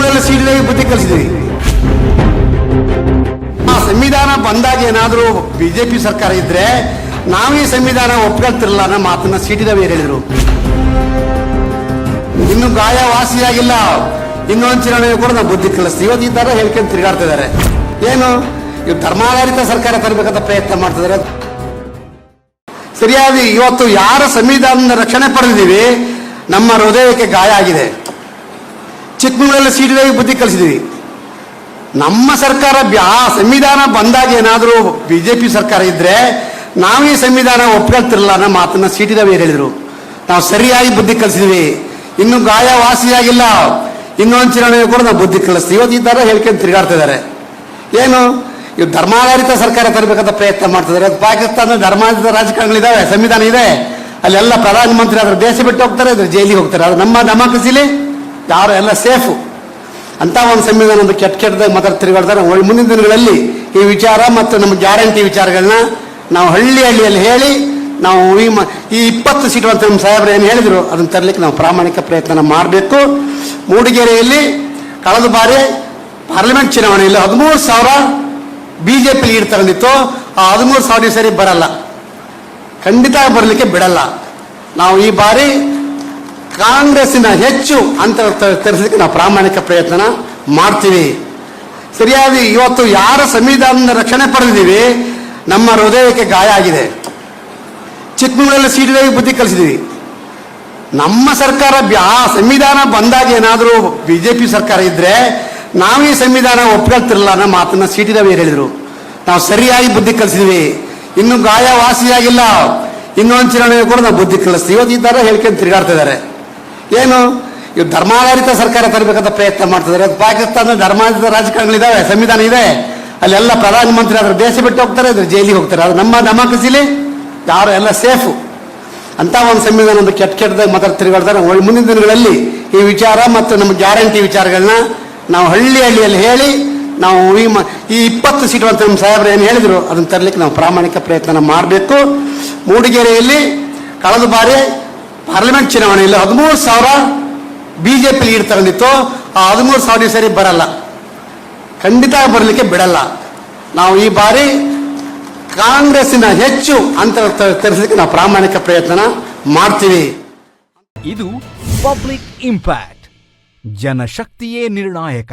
ಚಿಕ್ಕಮಗಳೂರಲ್ಲಿ seat ಬುದ್ಧಿ ಕಲಿಸಿದ್ವಿ ಆ ಸಂವಿಧಾನ ಬಂದಾಗ ಏನಾದರೂ ಬಿಜೆಪಿ ಸರ್ಕಾರ ಇದ್ರೆ ನಾವು ಈ ಸಂವಿಧಾನ ಒಪ್ಕೊಳ್ತಿರಲ್ಲ ಅನ್ನೋ ಮಾತನ್ನ ಸಿಟಿದವ್ರು ಹೇಳಿದ್ರು. ಇನ್ನು ಗಾಯ ವಾಸಿಯಾಗಿಲ್ಲ ಇನ್ನೊಂದು ಚುನಾವಣೆ ಕೂಡ ನಾವು ಬುದ್ಧಿ ಕಲಿಸ್ತೀವಿ. ಇವತ್ತು ಈ ತರ ಹೇಳ್ಕೊಂಡು ತಿರುಗಾಡ್ತಾ ಇದ್ದಾರೆ. ಏನು? ಇವ್ ಧರ್ಮಾಧಾರಿತ ಸರ್ಕಾರ ತರಬೇಕಂತ ಪ್ರಯತ್ನ ಮಾಡ್ತಿದ್ದಾರೆ ಸರಿಯಾಗಿ ಇವತ್ತು ಯಾರ ಸಂವಿಧಾನದ ರಕ್ಷಣೆ ಪಡೆದಿದ್ದೀವಿ, ನಮ್ಮ ಹೃದಯಕ್ಕೆ ಗಾಯ ಆಗಿದೆ. ಚಿಕ್ಕಮಗಳೂರಲ್ಲಿ ಸೀಟಿದಾಗ ಬುದ್ಧಿ ಕಲಿಸಿದ್ವಿ. ನಮ್ಮ ಸರ್ಕಾರ ಆ ಸಂವಿಧಾನ ಬಂದಾಗ ಏನಾದರೂ ಬಿ ಜೆ ಪಿ ಸರ್ಕಾರ ಇದ್ರೆ ನಾವು ಈ ಸಂವಿಧಾನ ಒಪ್ಕೊಳ್ತಿರಲ್ಲ ನಮ್ಮ ಮಾತನ್ನ ಸೀಟಿದವೇ ಹೇಳಿದ್ರು. ನಾವು ಸರಿಯಾಗಿ ಬುದ್ಧಿ ಕಲಿಸಿದ್ವಿ. ಇನ್ನು ಗಾಯ ವಾಸಿಯಾಗಿಲ್ಲ ಇನ್ನೊಂದು ಚುನಾವಣೆ ಕೂಡ ನಾವು ಬುದ್ಧಿ ಕಲಿಸ್ತೀವಿ. ಇವತ್ತು ಈ ಹೇಳ್ಕೊಂಡು ತಿರುಗಾಡ್ತಾ ಇದ್ದಾರೆ. ಏನು? ಇವು ಧರ್ಮಾಧಾರಿತ ಸರ್ಕಾರ ತರಬೇಕಂತ ಪ್ರಯತ್ನ ಮಾಡ್ತಿದ್ದಾರೆ ಅದು ಪಾಕಿಸ್ತಾನ ಧರ್ಮಾಧಾರಿತ ರಾಜಕಾರಣಗಳಿದ್ದಾವೆ. ಸಂವಿಧಾನ ಇದೆ. ಅಲ್ಲೆಲ್ಲ ಪ್ರಧಾನಮಂತ್ರಿ ಅದರ ದೇಶ ಬಿಟ್ಟು ಹೋಗ್ತಾರೆ ಅದ್ರ ಜೈಲಿಗೆ ಹೋಗ್ತಾರೆ. ಅದು ನಮ್ಮ ಡೆಮಾಕ್ರಸಿಲಿ ಯಾರು ಎಲ್ಲ ಸೇಫು? ಅಂತ ಒಂದು ಸಂವಿಧಾನ ಒಂದು ಕೆಟ್ಟ ಕೆಟ್ಟದಾಗ ಮಾತ್ರ ತಿರುಗಾಡ್ತಾರೆ. ಮುಂದಿನ ದಿನಗಳಲ್ಲಿ ಈ ವಿಚಾರ ಮತ್ತು ನಮ್ಮ ಗ್ಯಾರಂಟಿ ವಿಚಾರಗಳನ್ನ ನಾವು ಹಳ್ಳಿ ಹಳ್ಳಿಯಲ್ಲಿ ಹೇಳಿ ನಾವು ಈ ಮ- ಈ ಇಪ್ಪತ್ತು ಸೀಟು ಅಂತ ನಮ್ಮ ಸಾಹೇಬರು ಏನು ಹೇಳಿದ್ರು, ಅದನ್ನು ತರಲಿಕ್ಕೆ ನಾವು ಪ್ರಾಮಾಣಿಕ ಪ್ರಯತ್ನ ಮಾಡಬೇಕು. ಮೂಡಿಗೆರೆಯಲ್ಲಿ ಕಳೆದ ಬಾರಿ ಪಾರ್ಲಿಮೆಂಟ್ ಚುನಾವಣೆಯಲ್ಲಿ ಹದಿಮೂರು ಸಾವಿರ ಬಿಜೆಪಿ ಲೀಡ್ ತಗೊಂಡಿತ್ತು. ಆ ಹದಿಮೂರು ಸಾವಿರ ಸರಿ ಬರಲ್ಲ. ಖಂಡಿತ ಬರಲಿಕ್ಕೆ ಬಿಡಲ್ಲ. ನಾವು ಈ ಬಾರಿ ಕಾಂಗ್ರೆಸ್ಸಿನ ಹೆಚ್ಚು ಅಂತ ತರಿಸಲಿಕ್ಕೆ ನಾವು ಪ್ರಾಮಾಣಿಕ ಪ್ರಯತ್ನ ಮಾಡ್ತೀವಿ. ಸರಿಯಾಗಿ ಇವತ್ತು ಯಾರ ಸಂವಿಧಾನದ ರಕ್ಷಣೆ ಪಡೆದಿದ್ದೀವಿ, ನಮ್ಮ ಹೃದಯಕ್ಕೆ ಗಾಯ ಆಗಿದೆ. ಚಿಕ್ಕಮಗಳೂರಲ್ಲಿ ಸೀಟಿಗೆ ಬುದ್ಧಿ ಕಲಿಸಿದ್ದೀವಿ. ನಮ್ಮ ಸರ್ಕಾರ ಆ ಸಂವಿಧಾನ ಬಂದಾಗ ಏನಾದರೂ ಬಿಜೆಪಿ ಸರ್ಕಾರ ಇದ್ರೆ ನಾವು ಈ ಸಂವಿಧಾನ ಒಪ್ಕೊಳ್ತಿರಲ್ಲ ನಮ್ಮ ಮಾತನ್ನ ಸಿಟಿದವ್ರು ಹೇಳಿದ್ರು. ನಾವು ಸರಿಯಾಗಿ ಬುದ್ಧಿ ಕಲಿಸಿದ್ವಿ ಇನ್ನು ಗಾಯ ವಾಸಿಯಾಗಿಲ್ಲ ಇನ್ನೊಂದು ಚುನಾವಣೆ ಕೂಡ ನಾವು ಬುದ್ಧಿ ಕಲಿಸ್ತೀವಿ. ಇವತ್ತು ಈ ಥರ ಹೇಳ್ಕೊಂಡು ತಿರುಗಾಡ್ತಾ ಇದ್ದಾರೆ. ಏನು? ಇವ್ ಧರ್ಮಾಧಾರಿತ ಸರ್ಕಾರ ತರಬೇಕಂತ ಪ್ರಯತ್ನ ಮಾಡ್ತಿದ್ದಾರೆ. ಅದು ಪಾಕಿಸ್ತಾನ ಧರ್ಮಾಧಾರಿತ ರಾಜಕಾರಣಗಳಿದ್ದಾವೆ ಸಂವಿಧಾನ ಇದೆ. ಅಲ್ಲೆಲ್ಲ ಪ್ರಧಾನಮಂತ್ರಿ ಅದ್ರ ದೇಶ ಬಿಟ್ಟು ಹೋಗ್ತಾರೆ ಅದ್ರ ಜೈಲಿಗೆ ಹೋಗ್ತಾರೆ. ಅದು ನಮ್ಮ ಡೆಮಾಕ್ರಸಿಲಿ ಯಾರು ಎಲ್ಲ ಸೇಫು. ಅಂತ ಒಂದು ಸಂವಿಧಾನ ಕೆಟ್ಟ ಕೆಟ್ಟದಾಗ ಮಾತ್ರ ತಿರುಗಾಡ್ತಾರೆ. ಮುಂದಿನ ದಿನಗಳಲ್ಲಿ ಈ ವಿಚಾರ ಮತ್ತು ನಮ್ಮ ಗ್ಯಾರಂಟಿ ವಿಚಾರಗಳನ್ನ ನಾವು ಹಳ್ಳಿ ಹಳ್ಳಿಯಲ್ಲಿ ಹೇಳಿ ನಾವು ಈ ಮ- ಈ ಇಪ್ಪತ್ತು ಸೀಟು ಅಂತ ನಮ್ಮ ಸಾಹೇಬರು ಏನು ಹೇಳಿದರು, ಅದನ್ನು ತರಲಿಕ್ಕೆ ನಾವು ಪ್ರಾಮಾಣಿಕ ಪ್ರಯತ್ನ ಮಾಡಬೇಕು. ಮೂಡಿಗೆರೆಯಲ್ಲಿ ಕಳೆದ ಬಾರಿ ಪಾರ್ಲಿಮೆಂಟ್ ಚುನಾವಣೆಯಲ್ಲಿ ಹದಿಮೂರು ಸಾವಿರ ಬಿಜೆಪಿ ಲೀಡ್ ತಗೊಂಡಿತ್ತು. ಆ ಹದಿಮೂರು ಸಾವಿರ ಸರಿ ಬರಲ್ಲ. ಖಂಡಿತ ಬರಲಿಕ್ಕೆ ಬಿಡಲ್ಲ. ನಾವು ಈ ಬಾರಿ ಕಾಂಗ್ರೆಸ್ಸಿನ ಹೆಚ್ಚು ಅಂತ ತರಿಸಲಿಕ್ಕೆ ನಾವು ಪ್ರಾಮಾಣಿಕ ಪ್ರಯತ್ನ ಮಾಡ್ತೀವಿ. ಇದು ಪಬ್ಲಿಕ್ ಇಂಪ್ಯಾಕ್ಟ್. ಜನಶಕ್ತಿಯೇ ನಿರ್ಣಾಯಕ.